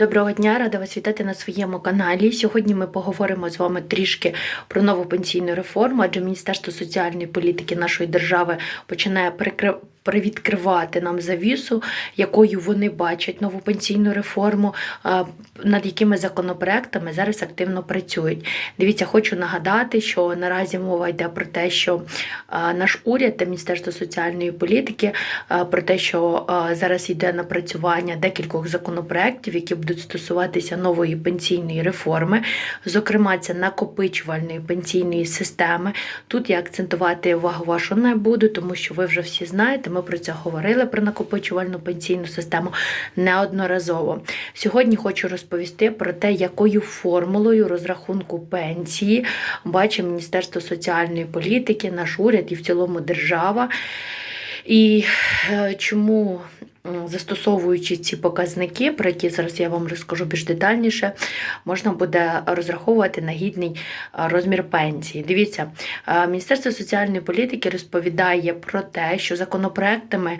Доброго дня, рада вас вітати на своєму каналі. Сьогодні ми поговоримо з вами трішки про нову пенсійну реформу, адже Міністерство соціальної політики нашої держави починає привідкривати нам завісу, якою вони бачать нову пенсійну реформу, над якими законопроектами зараз активно працюють. Дивіться, хочу нагадати, що наразі мова йде про те, що наш уряд та Міністерство соціальної політики про те, що зараз йде напрацювання декількох законопроєктів, які будуть стосуватися нової пенсійної реформи, зокрема, це накопичувальної пенсійної системи. Тут я акцентувати увагу вашу не буду, тому що ви вже всі знаєте, ми про це говорили про накопичувальну пенсійну систему неодноразово. Сьогодні хочу розповісти про те, якою формулою розрахунку пенсії бачить Міністерство соціальної політики, наш уряд і в цілому держава. І е, чому, застосовуючи ці показники, про які зараз я вам розкажу більш детальніше, можна буде розраховувати на гідний е, розмір пенсії. Дивіться, е, Міністерство соціальної політики розповідає про те, що законопроектами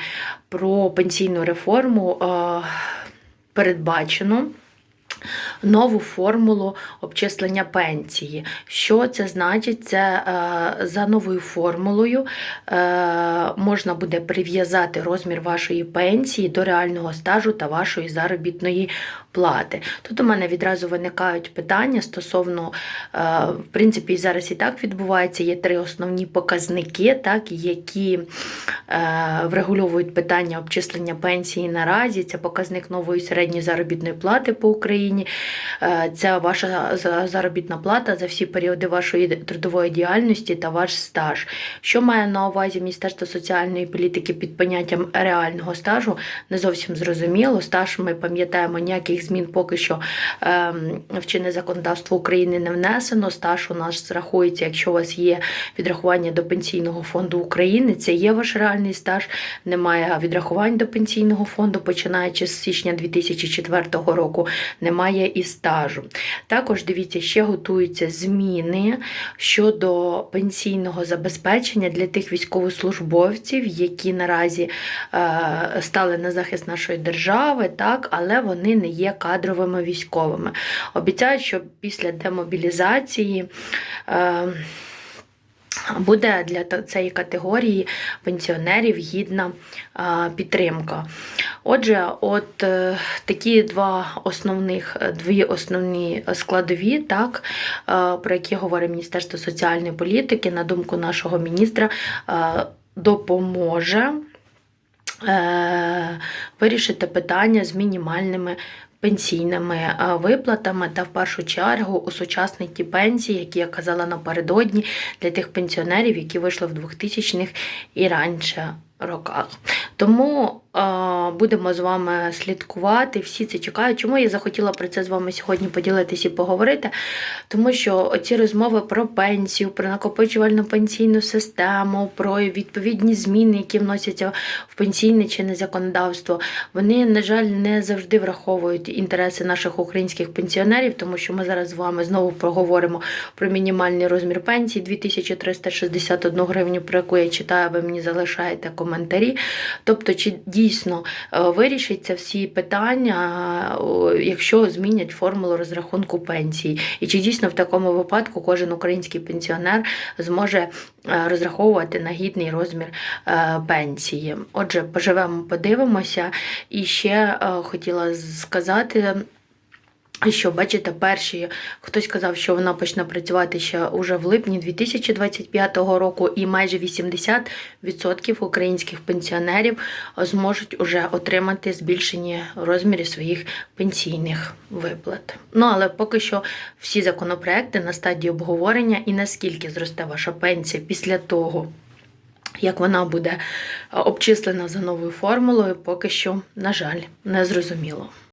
про пенсійну реформу е, передбачено нову формулу обчислення пенсії. Що це значить? Це е, за новою формулою е, можна буде прив'язати розмір вашої пенсії до реального стажу та вашої заробітної плати. Тут у мене відразу виникають питання стосовно, е, в принципі, зараз і так відбувається. Є три основні показники, так, які врегульовують питання обчислення пенсії наразі. Це показник нової середньої заробітної плати по Україні. Це ваша заробітна плата за всі періоди вашої трудової діяльності та ваш стаж. Що має на увазі Міністерство соціальної політики під поняттям реального стажу, не зовсім зрозуміло. Стаж ми пам'ятаємо, ніяких змін поки що ем, в чинне законодавство України не внесено. Стаж у нас рахується, якщо у вас є відрахування до пенсійного фонду України, це є ваш реальний стаж. Немає відрахувань до пенсійного фонду, починаючи з січня 2004 року, немає і стажу. Також дивіться, ще готуються зміни щодо пенсійного забезпечення для тих військовослужбовців, які наразі е, стали на захист нашої держави, так, але вони не є кадровими військовими. Обіцяють, що після демобілізації. Буде для цієї категорії пенсіонерів гідна підтримка. Отже, от е, такі два основних, е, дві основні складові, так, е, про які говорить Міністерство соціальної політики, на думку нашого міністра, допоможе вирішити питання з мінімальними пенсійними е, виплатами та в першу чергу усучаснити пенсії, які я казала напередодні, для тих пенсіонерів, які вийшли в 2000-х і раніше роках. Тому е, будемо з вами слідкувати. Всі це чекають. Чому я захотіла про це з вами сьогодні поділитися і поговорити? Тому що ці розмови про пенсію, про накопичувальну пенсійну систему, про відповідні зміни, які вносяться в пенсійне чинне законодавство, вони, на жаль, не завжди враховують інтереси наших українських пенсіонерів, тому що ми зараз з вами знову проговоримо про мінімальний розмір пенсії 2361 гривню, про яку я читаю, ви мені залишаєте коментарі. Тобто, чи дійсно е, вирішаться всі питання, якщо змінять формулу розрахунку пенсії, і чи дійсно в такому випадку кожен український пенсіонер зможе е, розраховувати на гідний розмір е, пенсії. Отже, поживемо, подивимося. І ще е, хотіла сказати. Що бачите, перші хтось казав, що вона почне працювати ще уже в липні 2025 року, і майже 80% українських пенсіонерів зможуть уже отримати збільшені розміри своїх пенсійних виплат. Ну але поки що всі законопроекти на стадії обговорення і наскільки зросте ваша пенсія після того. Як вона буде обчислена за новою формулою, поки що, на жаль, не зрозуміло.